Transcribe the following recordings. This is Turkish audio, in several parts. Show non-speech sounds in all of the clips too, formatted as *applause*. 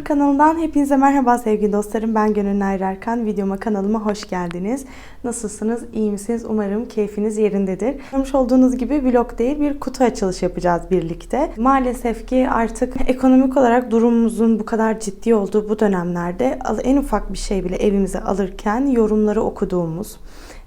YouTuber kanalından hepinize merhaba sevgili dostlarım. Ben Gönül Nair Erkan. Videoma kanalıma hoş geldiniz. Nasılsınız? İyi misiniz? Umarım keyfiniz yerindedir. Görmüş olduğunuz gibi vlog değil bir kutu açılış yapacağız birlikte. Maalesef ki artık ekonomik olarak durumumuzun bu kadar ciddi olduğu bu dönemlerde en ufak bir şey bile evimize alırken yorumları okuduğumuz,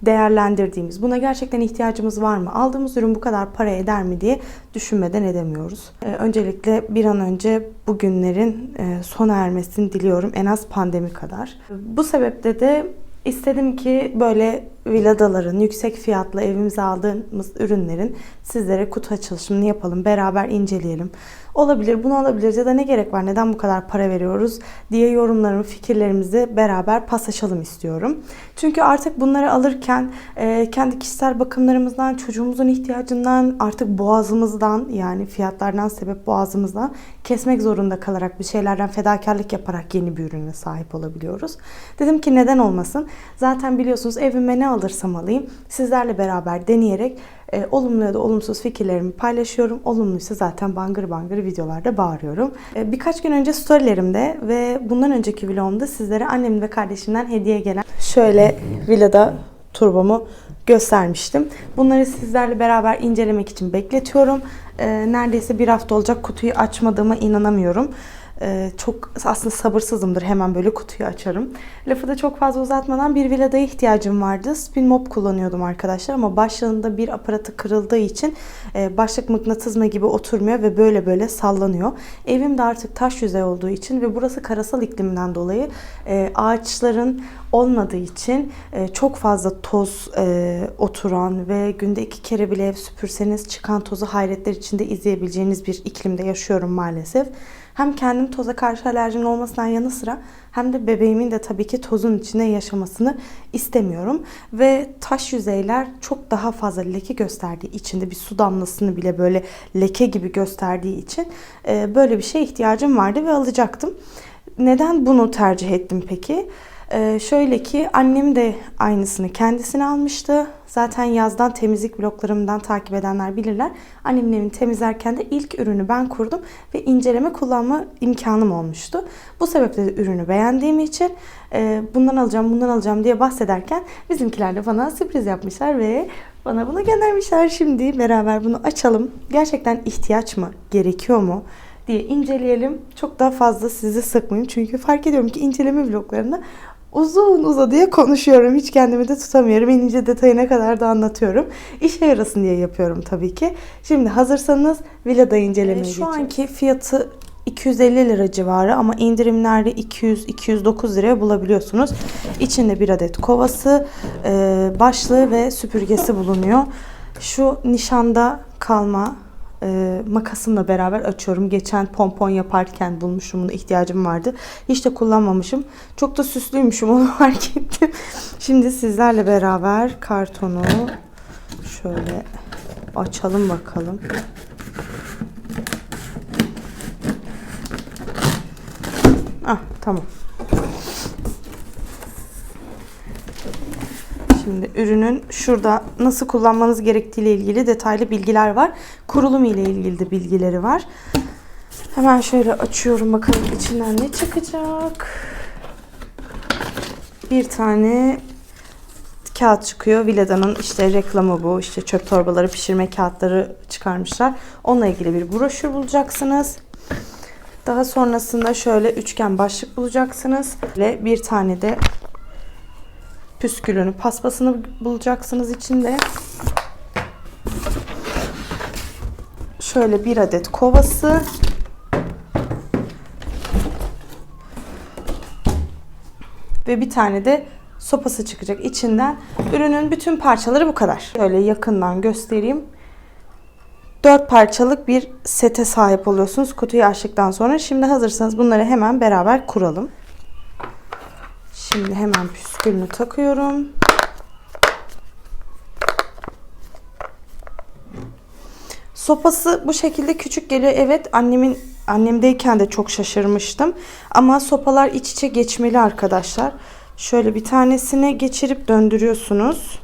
değerlendirdiğimiz, buna gerçekten ihtiyacımız var mı? Aldığımız ürün bu kadar para eder mi diye düşünmeden edemiyoruz. Ee, öncelikle bir an önce bu günlerin e, sona ermesini diliyorum en az pandemi kadar. Bu sebeple de istedim ki böyle villadaların yüksek fiyatlı evimize aldığımız ürünlerin sizlere kutu açılışını yapalım, beraber inceleyelim. Olabilir, bunu alabiliriz ya da ne gerek var, neden bu kadar para veriyoruz diye yorumlarımı, fikirlerimizi beraber paslaşalım istiyorum. Çünkü artık bunları alırken e, kendi kişisel bakımlarımızdan, çocuğumuzun ihtiyacından, artık boğazımızdan yani fiyatlardan sebep boğazımızdan kesmek zorunda kalarak bir şeylerden fedakarlık yaparak yeni bir ürüne sahip olabiliyoruz. Dedim ki neden olmasın? Zaten biliyorsunuz evime ne alırsam alayım sizlerle beraber deneyerek e, olumlu ya da olumsuz fikirlerimi paylaşıyorum. Olumluysa zaten bangır bangır videolarda bağırıyorum. E, birkaç gün önce storylerimde ve bundan önceki vlogumda sizlere annem ve kardeşimden hediye gelen şöyle villada turbomu göstermiştim. Bunları sizlerle beraber incelemek için bekletiyorum. E, neredeyse bir hafta olacak kutuyu açmadığıma inanamıyorum. Ee, çok aslında sabırsızımdır. Hemen böyle kutuyu açarım. Lafı da çok fazla uzatmadan bir villadaya ihtiyacım vardı. Spin mop kullanıyordum arkadaşlar ama başlığında bir aparatı kırıldığı için e, başlık mıknatızma gibi oturmuyor ve böyle böyle sallanıyor. Evim de artık taş yüzey olduğu için ve burası karasal ikliminden dolayı e, ağaçların olmadığı için e, çok fazla toz oturan ve günde iki kere bile ev süpürseniz çıkan tozu hayretler içinde izleyebileceğiniz bir iklimde yaşıyorum maalesef. Hem kendim toza karşı alerjim olmasından yanı sıra hem de bebeğimin de tabii ki tozun içinde yaşamasını istemiyorum. Ve taş yüzeyler çok daha fazla leke gösterdiği içinde bir su damlasını bile böyle leke gibi gösterdiği için e, böyle bir şeye ihtiyacım vardı ve alacaktım. Neden bunu tercih ettim peki? Ee, şöyle ki annem de aynısını kendisine almıştı. Zaten yazdan temizlik bloklarımdan takip edenler bilirler. Annemin evini temizlerken de ilk ürünü ben kurdum ve inceleme kullanma imkanım olmuştu. Bu sebeple de ürünü beğendiğim için e, bundan alacağım bundan alacağım diye bahsederken bizimkiler de bana sürpriz yapmışlar ve bana bunu göndermişler. Şimdi beraber bunu açalım. Gerçekten ihtiyaç mı? Gerekiyor mu? diye inceleyelim. Çok daha fazla sizi sıkmayayım. Çünkü fark ediyorum ki inceleme vloglarında uzun uzadıya konuşuyorum. Hiç kendimi de tutamıyorum. En ince detayına kadar da anlatıyorum. İşe yarasın diye yapıyorum tabii ki. Şimdi hazırsanız villada incelemeye ee, Şu geçiyoruz. anki fiyatı 250 lira civarı ama indirimlerde 200-209 liraya bulabiliyorsunuz. İçinde bir adet kovası, e, başlığı ve süpürgesi bulunuyor. Şu nişanda kalma e, makasımla beraber açıyorum. Geçen pompon yaparken bulmuşum bunu ihtiyacım vardı. Hiç de kullanmamışım. Çok da süslüymüşüm *laughs* onu fark ettim. Şimdi sizlerle beraber kartonu şöyle açalım bakalım. Ah tamam. Şimdi ürünün şurada nasıl kullanmanız gerektiği ile ilgili detaylı bilgiler var. Kurulum ile ilgili de bilgileri var. Hemen şöyle açıyorum bakalım içinden ne çıkacak. Bir tane kağıt çıkıyor. Villada'nın işte reklamı bu. İşte çöp torbaları, pişirme kağıtları çıkarmışlar. Onunla ilgili bir broşür bulacaksınız. Daha sonrasında şöyle üçgen başlık bulacaksınız. Ve bir tane de püskülünü, paspasını bulacaksınız içinde. Şöyle bir adet kovası. Ve bir tane de sopası çıkacak içinden. Ürünün bütün parçaları bu kadar. Şöyle yakından göstereyim. 4 parçalık bir sete sahip oluyorsunuz kutuyu açtıktan sonra. Şimdi hazırsanız bunları hemen beraber kuralım. Şimdi hemen püskülünü takıyorum. Sopası bu şekilde küçük geliyor. Evet annemin annemdeyken de çok şaşırmıştım. Ama sopalar iç içe geçmeli arkadaşlar. Şöyle bir tanesini geçirip döndürüyorsunuz.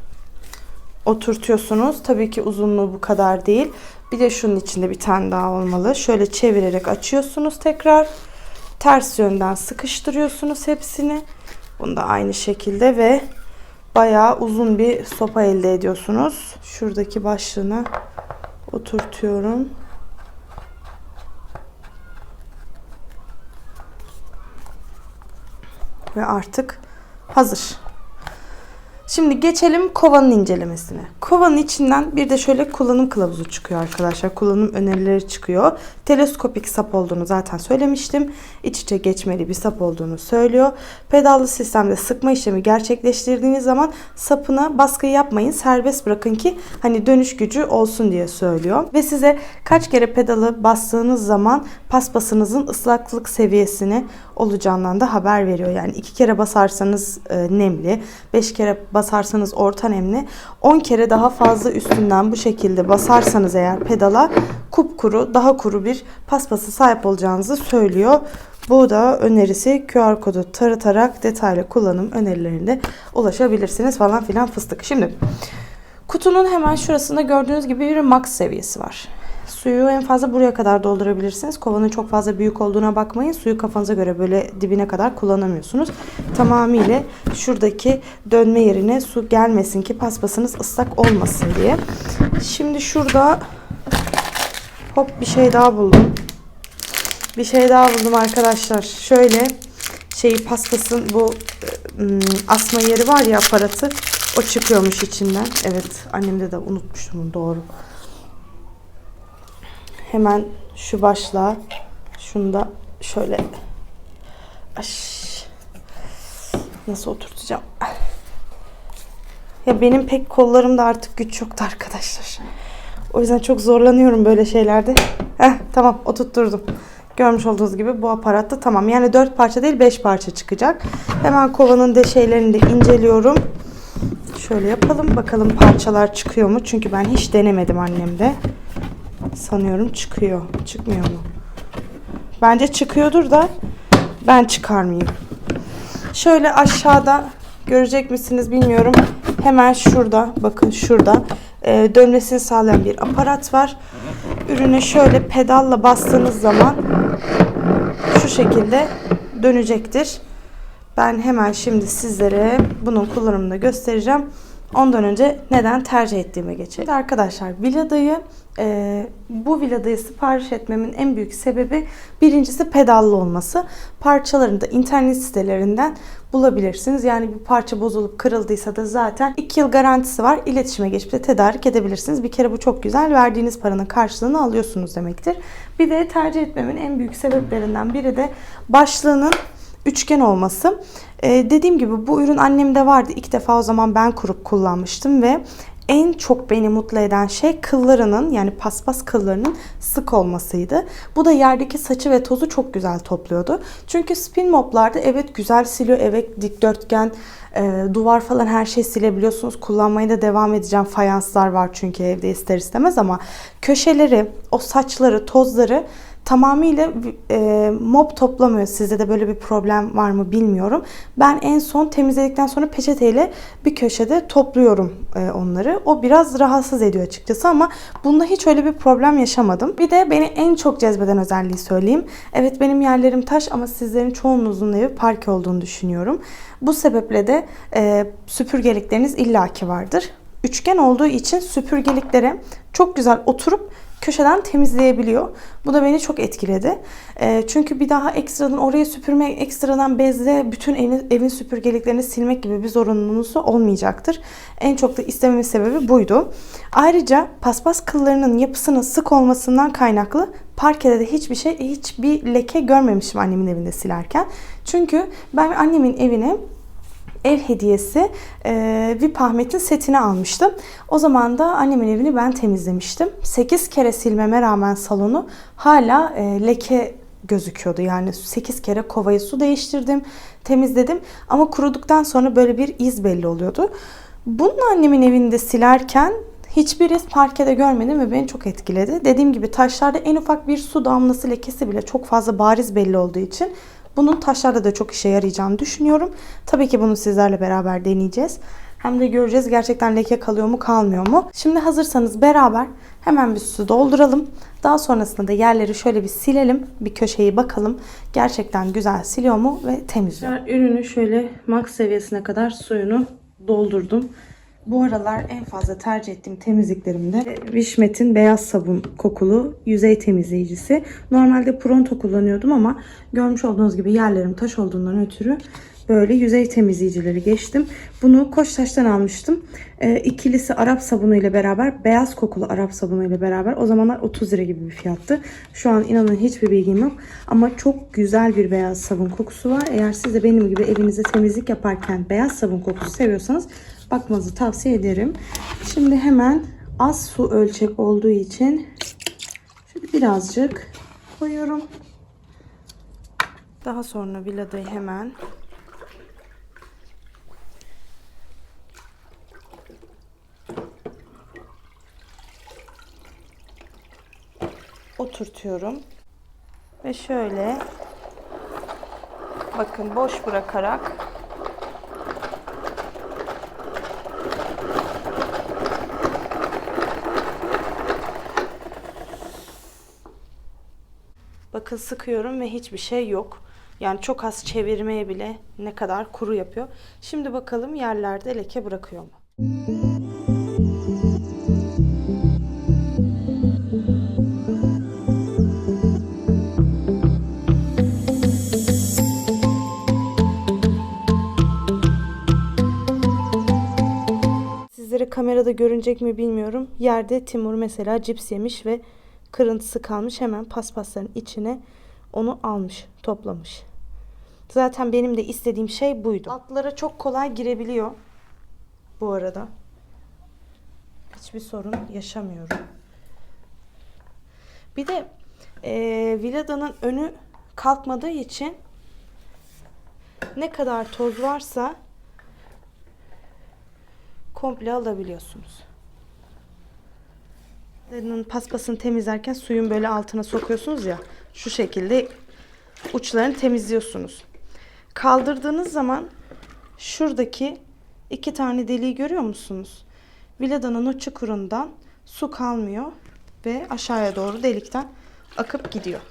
Oturtuyorsunuz. Tabii ki uzunluğu bu kadar değil. Bir de şunun içinde bir tane daha olmalı. Şöyle çevirerek açıyorsunuz tekrar. ters yönden sıkıştırıyorsunuz hepsini. Bunu da aynı şekilde ve bayağı uzun bir sopa elde ediyorsunuz. Şuradaki başlığına oturtuyorum. Ve artık hazır. Şimdi geçelim kovanın incelemesine. Kovanın içinden bir de şöyle kullanım kılavuzu çıkıyor arkadaşlar. Kullanım önerileri çıkıyor. Teleskopik sap olduğunu zaten söylemiştim. İç içe geçmeli bir sap olduğunu söylüyor. Pedallı sistemde sıkma işlemi gerçekleştirdiğiniz zaman sapına baskı yapmayın. Serbest bırakın ki hani dönüş gücü olsun diye söylüyor. Ve size kaç kere pedalı bastığınız zaman paspasınızın ıslaklık seviyesini olacağından da haber veriyor. Yani iki kere basarsanız e, nemli, beş kere basarsanız orta nemli, 10 kere daha fazla üstünden bu şekilde basarsanız eğer pedala kupkuru, daha kuru bir paspası sahip olacağınızı söylüyor. Bu da önerisi QR kodu taratarak detaylı kullanım önerilerinde ulaşabilirsiniz falan filan fıstık. Şimdi kutunun hemen şurasında gördüğünüz gibi bir max seviyesi var. Suyu en fazla buraya kadar doldurabilirsiniz. Kovanın çok fazla büyük olduğuna bakmayın. Suyu kafanıza göre böyle dibine kadar kullanamıyorsunuz. Tamamıyla şuradaki dönme yerine su gelmesin ki paspasınız ıslak olmasın diye. Şimdi şurada hop bir şey daha buldum. Bir şey daha buldum arkadaşlar. Şöyle şeyi paspasın bu ım, asma yeri var ya aparatı o çıkıyormuş içinden. Evet annemde de unutmuştum doğru. Hemen şu başla şunu da şöyle Aş. nasıl oturtacağım? Ya benim pek kollarımda artık güç yoktu arkadaşlar. O yüzden çok zorlanıyorum böyle şeylerde. Heh, tamam oturtturdum. Görmüş olduğunuz gibi bu aparatta tamam. Yani 4 parça değil 5 parça çıkacak. Hemen kovanın de şeylerini de inceliyorum. Şöyle yapalım. Bakalım parçalar çıkıyor mu? Çünkü ben hiç denemedim annemde. Sanıyorum çıkıyor. Çıkmıyor mu? Bence çıkıyordur da ben çıkarmayayım. Şöyle aşağıda görecek misiniz bilmiyorum. Hemen şurada bakın şurada e, dönmesini sağlayan bir aparat var. Ürüne şöyle pedalla bastığınız zaman şu şekilde dönecektir. Ben hemen şimdi sizlere bunun kullanımını göstereceğim. Ondan önce neden tercih ettiğime geçelim. Arkadaşlar Vilada'yı e, bu Vilada'yı sipariş etmemin en büyük sebebi birincisi pedallı olması. Parçalarını da internet sitelerinden bulabilirsiniz. Yani bir parça bozulup kırıldıysa da zaten 2 yıl garantisi var. İletişime geçip de tedarik edebilirsiniz. Bir kere bu çok güzel. Verdiğiniz paranın karşılığını alıyorsunuz demektir. Bir de tercih etmemin en büyük sebeplerinden biri de başlığının üçgen olması. Ee, dediğim gibi bu ürün annemde vardı. İlk defa o zaman ben kurup kullanmıştım ve en çok beni mutlu eden şey kıllarının yani paspas kıllarının sık olmasıydı. Bu da yerdeki saçı ve tozu çok güzel topluyordu. Çünkü spin moplarda evet güzel siliyor. Evet dikdörtgen, e, duvar falan her şeyi silebiliyorsunuz. Kullanmaya da devam edeceğim. Fayanslar var çünkü evde ister istemez ama köşeleri, o saçları, tozları tamamıyla e, mop toplamıyor. Sizde de böyle bir problem var mı bilmiyorum. Ben en son temizledikten sonra peçeteyle bir köşede topluyorum e, onları. O biraz rahatsız ediyor açıkçası ama bunda hiç öyle bir problem yaşamadım. Bir de beni en çok cezbeden özelliği söyleyeyim. Evet benim yerlerim taş ama sizlerin çoğunuzun evi parke olduğunu düşünüyorum. Bu sebeple de e, süpürgelikleriniz illaki vardır. Üçgen olduğu için süpürgeliklere çok güzel oturup köşeden temizleyebiliyor. Bu da beni çok etkiledi. E, çünkü bir daha ekstradan oraya süpürmek, ekstradan bezle bütün evin, evin süpürgeliklerini silmek gibi bir zorunluluğunuz olmayacaktır. En çok da istememin sebebi buydu. Ayrıca paspas kıllarının yapısının sık olmasından kaynaklı parkede de hiçbir şey, hiçbir leke görmemişim annemin evinde silerken. Çünkü ben annemin evine ev hediyesi e, VIP Ahmet'in setini almıştım. O zaman da annemin evini ben temizlemiştim. 8 kere silmeme rağmen salonu hala e, leke gözüküyordu. Yani 8 kere kovayı su değiştirdim, temizledim ama kuruduktan sonra böyle bir iz belli oluyordu. Bunu annemin evinde silerken hiçbir iz parkede görmedim ve beni çok etkiledi. Dediğim gibi taşlarda en ufak bir su damlası lekesi bile çok fazla bariz belli olduğu için bunun taşlarda da çok işe yarayacağını düşünüyorum. Tabii ki bunu sizlerle beraber deneyeceğiz. Hem de göreceğiz gerçekten leke kalıyor mu kalmıyor mu. Şimdi hazırsanız beraber hemen bir su dolduralım. Daha sonrasında da yerleri şöyle bir silelim. Bir köşeyi bakalım. Gerçekten güzel siliyor mu ve temizliyor. Ürünü şöyle max seviyesine kadar suyunu doldurdum. Bu aralar en fazla tercih ettiğim temizliklerimde Wishmet'in beyaz sabun kokulu yüzey temizleyicisi. Normalde Pronto kullanıyordum ama görmüş olduğunuz gibi yerlerim taş olduğundan ötürü böyle yüzey temizleyicileri geçtim. Bunu Koçtaş'tan almıştım. Ee, ikilisi Arap sabunu ile beraber, beyaz kokulu Arap sabunu ile beraber o zamanlar 30 lira gibi bir fiyattı. Şu an inanın hiçbir bilgim yok. Ama çok güzel bir beyaz sabun kokusu var. Eğer siz de benim gibi evinizde temizlik yaparken beyaz sabun kokusu seviyorsanız bakmanızı tavsiye ederim. Şimdi hemen az su ölçek olduğu için şöyle birazcık koyuyorum. Daha sonra villadayı hemen oturtuyorum. Ve şöyle bakın boş bırakarak Bakın sıkıyorum ve hiçbir şey yok. Yani çok az çevirmeye bile ne kadar kuru yapıyor. Şimdi bakalım yerlerde leke bırakıyor mu? Sizlere kamerada görünecek mi bilmiyorum. Yerde Timur mesela cips yemiş ve kırıntısı kalmış. Hemen paspasların içine onu almış, toplamış. Zaten benim de istediğim şey buydu. Altlara çok kolay girebiliyor. Bu arada. Hiçbir sorun yaşamıyorum. Bir de e, villadanın önü kalkmadığı için ne kadar toz varsa komple alabiliyorsunuz. Villadanın paspasını temizlerken suyun böyle altına sokuyorsunuz ya. Şu şekilde uçlarını temizliyorsunuz. Kaldırdığınız zaman şuradaki iki tane deliği görüyor musunuz? Villadanın o çukurundan su kalmıyor ve aşağıya doğru delikten akıp gidiyor.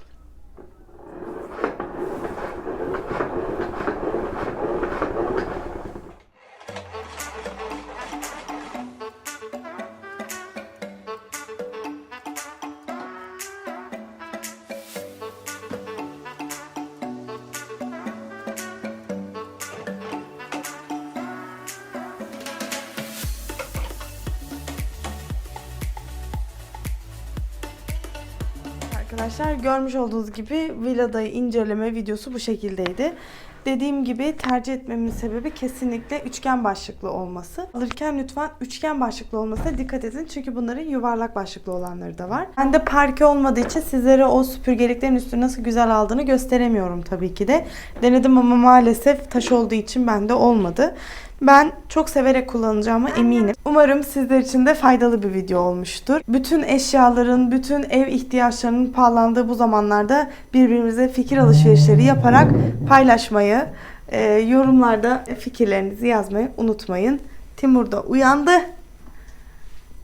Arkadaşlar görmüş olduğunuz gibi villadayı inceleme videosu bu şekildeydi. Dediğim gibi tercih etmemin sebebi kesinlikle üçgen başlıklı olması. Alırken lütfen üçgen başlıklı olmasına dikkat edin. Çünkü bunların yuvarlak başlıklı olanları da var. Ben de parke olmadığı için sizlere o süpürgeliklerin üstü nasıl güzel aldığını gösteremiyorum tabii ki de. Denedim ama maalesef taş olduğu için bende olmadı. Ben çok severek kullanacağıma eminim. Umarım sizler için de faydalı bir video olmuştur. Bütün eşyaların, bütün ev ihtiyaçlarının pahalandığı bu zamanlarda birbirimize fikir alışverişleri yaparak paylaşmayı, e, yorumlarda fikirlerinizi yazmayı unutmayın. Timur da uyandı.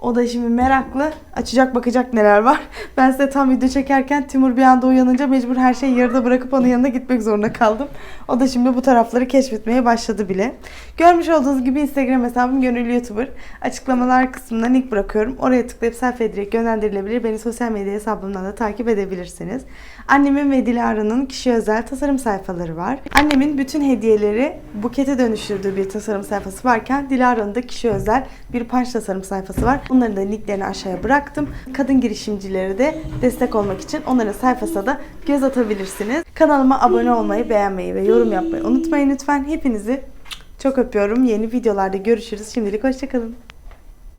O da şimdi meraklı. Açacak bakacak neler var. *laughs* Ben size tam video çekerken Timur bir anda uyanınca mecbur her şeyi yarıda bırakıp onun yanına gitmek zorunda kaldım. O da şimdi bu tarafları keşfetmeye başladı bile. Görmüş olduğunuz gibi Instagram hesabım Gönüllü YouTuber. Açıklamalar kısmına link bırakıyorum. Oraya tıklayıp sayfaya direkt yönlendirilebilir. Beni sosyal medya hesabımdan da takip edebilirsiniz. Annemin ve Dilara'nın kişi özel tasarım sayfaları var. Annemin bütün hediyeleri bukete dönüştürdüğü bir tasarım sayfası varken Dilara'nın da kişi özel bir punch tasarım sayfası var. Onların da linklerini aşağıya bıraktım. Kadın girişimcilere de destek olmak için onların sayfasına da göz atabilirsiniz. Kanalıma abone olmayı, beğenmeyi ve yorum yapmayı unutmayın lütfen. Hepinizi çok öpüyorum. Yeni videolarda görüşürüz. Şimdilik hoşçakalın.